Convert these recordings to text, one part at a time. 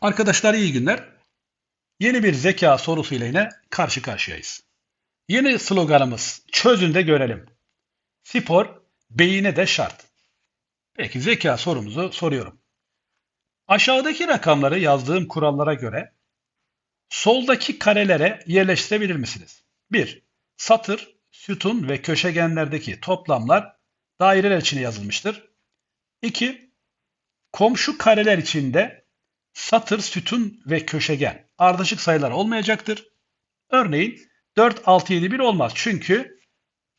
Arkadaşlar iyi günler. Yeni bir zeka sorusuyla yine karşı karşıyayız. Yeni sloganımız çözün de görelim. Spor beyine de şart. Peki zeka sorumuzu soruyorum. Aşağıdaki rakamları yazdığım kurallara göre soldaki karelere yerleştirebilir misiniz? 1. Satır, sütun ve köşegenlerdeki toplamlar daireler içine yazılmıştır. 2. Komşu kareler içinde satır, sütun ve köşegen ardışık sayılar olmayacaktır. Örneğin 4, 6, 7, 1 olmaz. Çünkü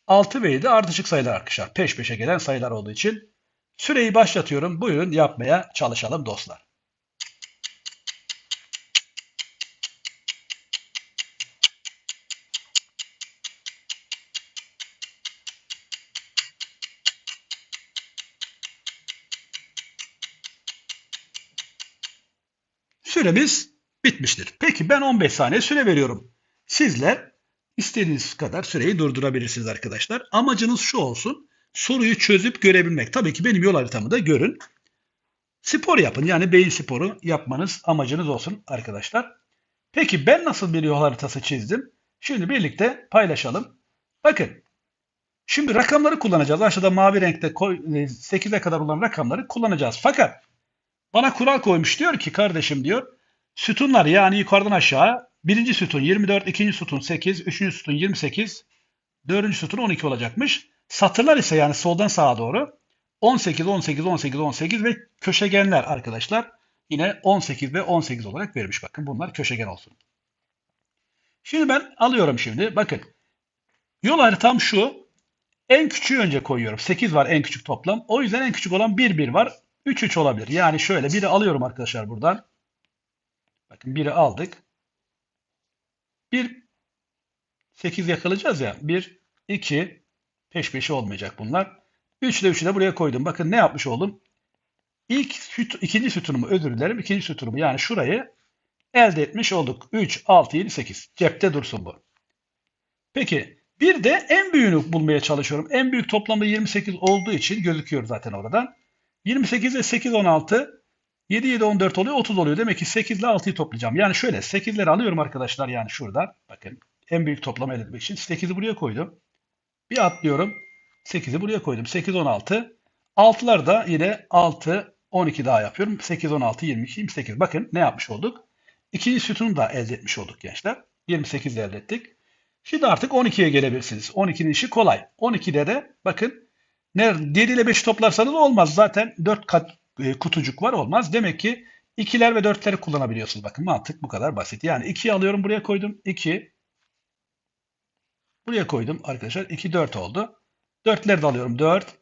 6 ve 7 ardışık sayılar arkadaşlar. Peş peşe gelen sayılar olduğu için süreyi başlatıyorum. Buyurun yapmaya çalışalım dostlar. Süremiz bitmiştir. Peki ben 15 saniye süre veriyorum. Sizler istediğiniz kadar süreyi durdurabilirsiniz arkadaşlar. Amacınız şu olsun. Soruyu çözüp görebilmek. Tabii ki benim yol haritamı da görün. Spor yapın. Yani beyin sporu yapmanız amacınız olsun arkadaşlar. Peki ben nasıl bir yol haritası çizdim? Şimdi birlikte paylaşalım. Bakın. Şimdi rakamları kullanacağız. Aşağıda mavi renkte 8'e kadar olan rakamları kullanacağız. Fakat bana kural koymuş diyor ki kardeşim diyor sütunlar yani yukarıdan aşağı birinci sütun 24, ikinci sütun 8, üçüncü sütun 28, dördüncü sütun 12 olacakmış. Satırlar ise yani soldan sağa doğru 18, 18, 18, 18 ve köşegenler arkadaşlar yine 18 ve 18 olarak vermiş. Bakın bunlar köşegen olsun. Şimdi ben alıyorum şimdi. Bakın yol haritam şu. En küçüğü önce koyuyorum. 8 var en küçük toplam. O yüzden en küçük olan 1, 1 var. 3, 3 olabilir. Yani şöyle biri alıyorum arkadaşlar buradan. Bakın biri aldık. 1, 8 yakalayacağız ya. 1, 2, peş peşe olmayacak bunlar. 3 ile 3'ü de buraya koydum. Bakın ne yapmış oldum? İlk süt, ikinci sütunumu özür dilerim. ikinci sütunumu yani şurayı elde etmiş olduk. 3, 6, 7, 8. Cepte dursun bu. Peki bir de en büyüğünü bulmaya çalışıyorum. En büyük toplamda 28 olduğu için gözüküyor zaten oradan. 28 ile 8, 16. 7, 7, 14 oluyor. 30 oluyor. Demek ki 8 ile 6'yı toplayacağım. Yani şöyle 8'leri alıyorum arkadaşlar. Yani şuradan. Bakın en büyük toplamı elde etmek için 8'i buraya koydum. Bir atlıyorum. 8'i buraya koydum. 8, 16. 6'lar da yine 6, 12 daha yapıyorum. 8, 16, 22, 28. Bakın ne yapmış olduk? İkinci sütunu da elde etmiş olduk gençler. 28 elde ettik. Şimdi artık 12'ye gelebilirsiniz. 12'nin işi kolay. 12'de de bakın 7 ile 5'i toplarsanız olmaz. Zaten 4 kat e, kutucuk var olmaz. Demek ki 2'ler ve 4'leri kullanabiliyorsunuz. Bakın mantık bu kadar basit. Yani 2'yi alıyorum buraya koydum. 2 buraya koydum arkadaşlar. 2 4 oldu. 4'leri de alıyorum. 4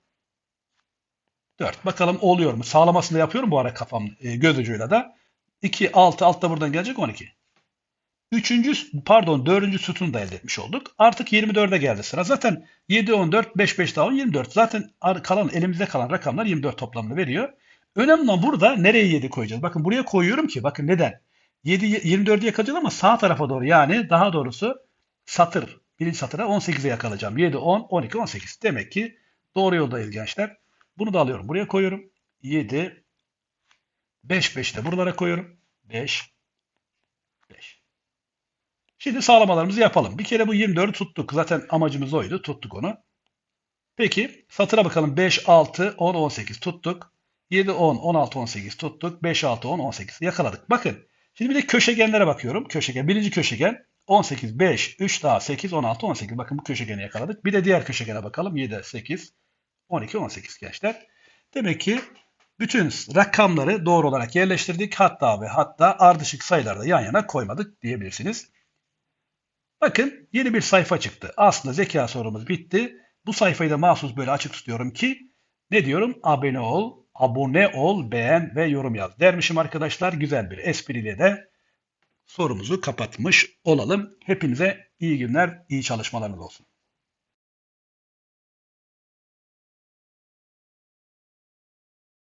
4. Bakalım oluyor mu? Sağlamasını da yapıyorum bu ara kafam e, göz ucuyla da. 2 6 altta buradan gelecek 12. Üçüncü pardon dördüncü sütunu da elde etmiş olduk. Artık 24'e geldi sıra. Zaten 7, 14, 5, 5 daha 10, 24. Zaten kalan elimizde kalan rakamlar 24 toplamını veriyor. Önemli olan burada nereye 7 koyacağız? Bakın buraya koyuyorum ki bakın neden? 7, 24'ü yakalayacağız ama sağ tarafa doğru yani daha doğrusu satır birinci satıra 18'e yakalayacağım. 7, 10, 12, 18. Demek ki doğru yoldayız gençler. Bunu da alıyorum. Buraya koyuyorum. 7, 5, 5'i de buralara koyuyorum. 5, 5. Şimdi sağlamalarımızı yapalım. Bir kere bu 24'ü tuttuk. Zaten amacımız oydu. Tuttuk onu. Peki satıra bakalım. 5, 6, 10, 18 tuttuk. 7, 10, 16, 18 tuttuk. 5, 6, 10, 18 yakaladık. Bakın şimdi bir de köşegenlere bakıyorum. Köşegen. Birinci köşegen 18, 5, 3 daha 8, 16, 18. Bakın bu köşegeni yakaladık. Bir de diğer köşegene bakalım. 7, 8, 12, 18 gençler. Demek ki bütün rakamları doğru olarak yerleştirdik. Hatta ve hatta ardışık sayılarda yan yana koymadık diyebilirsiniz. Bakın yeni bir sayfa çıktı. Aslında zeka sorumuz bitti. Bu sayfayı da mahsus böyle açık tutuyorum ki ne diyorum? Abone ol, abone ol, beğen ve yorum yaz dermişim arkadaşlar. Güzel bir espriyle de sorumuzu kapatmış olalım. Hepinize iyi günler, iyi çalışmalarınız olsun.